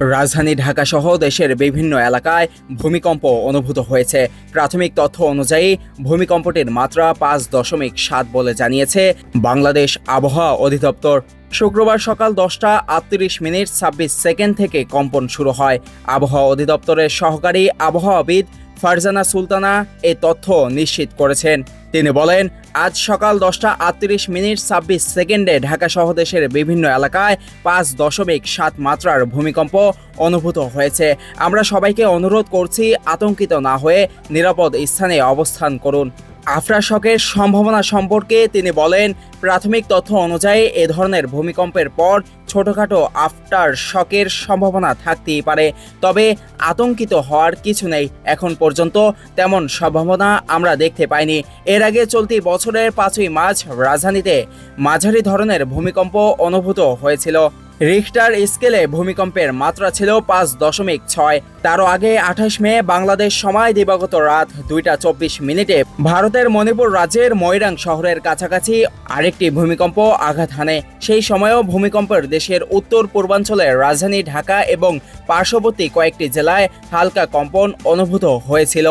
রাজধানী ঢাকা সহ দেশের বিভিন্ন এলাকায় ভূমিকম্প অনুভূত হয়েছে। প্রাথমিক তথ্য অনুযায়ী, ভূমিকম্পটির মাত্রা পাঁচ দশমিক সাত বলে জানিয়েছে বাংলাদেশ আবহাওয়া অধিদপ্তর। শুক্রবার সকাল দশটা আটত্রিশ মিনিট ছাব্বিশ সেকেন্ড থেকে কম্পন শুরু হয়। আবহাওয়া অধিদপ্তরের সহকারী আবহাওয়াবিদ ফারজানা সুলতানা এ তথ্য নিশ্চিত করেছেন। তিনি বলেন, আজ সকাল দশটা আটত্রিশ মিনিট ছাব্বিশ সেকেন্ডে ঢাকা সহ দেশের বিভিন্ন এলাকায় পাঁচ দশমিক সাত মাত্রার ভূমিকম্প অনুভূত হয়েছে। আমরা সবাইকে অনুরোধ করছি, আতঙ্কিত না হয়ে নিরাপদ স্থানে অবস্থান করুন। আফরাশকের সম্ভাবনা সম্পর্কে তিনি বলেন, প্রাথমিক তথ্য অনুযায়ী এ ধরনের ভূমিকম্পের পর ছোটখাটো আফটার শকের সম্ভাবনা থাকতেই পারে। তবে আতঙ্কিত হওয়ার কিছু নেই। এখন পর্যন্ত তেমন সম্ভাবনা আমরা দেখতে পাইনি। এর আগে চলতি বছরের পাঁচই মার্চ রাজধানীতে মাঝারি ধরনের ভূমিকম্প অনুভূত হয়েছিল। রিখটার স্কেলে ভূমিকম্পের মাত্রা ছিল পাঁচ দশমিক ছয়। তারও আগে আঠাশ মে বাংলাদেশ সময় দিবাগত রাত দুইটা চব্বিশ মিনিটে ভারতের মণিপুর রাজ্যের ময়রাং শহরের কাছাকাছি আরেকটি ভূমিকম্প আঘাত হানে। সেই সময়ও ভূমিকম্পের দেশের উত্তর পূর্বাঞ্চলের রাজধানী ঢাকা এবং পার্শ্ববর্তী কয়েকটি জেলায় হালকা কম্পন অনুভূত হয়েছিল।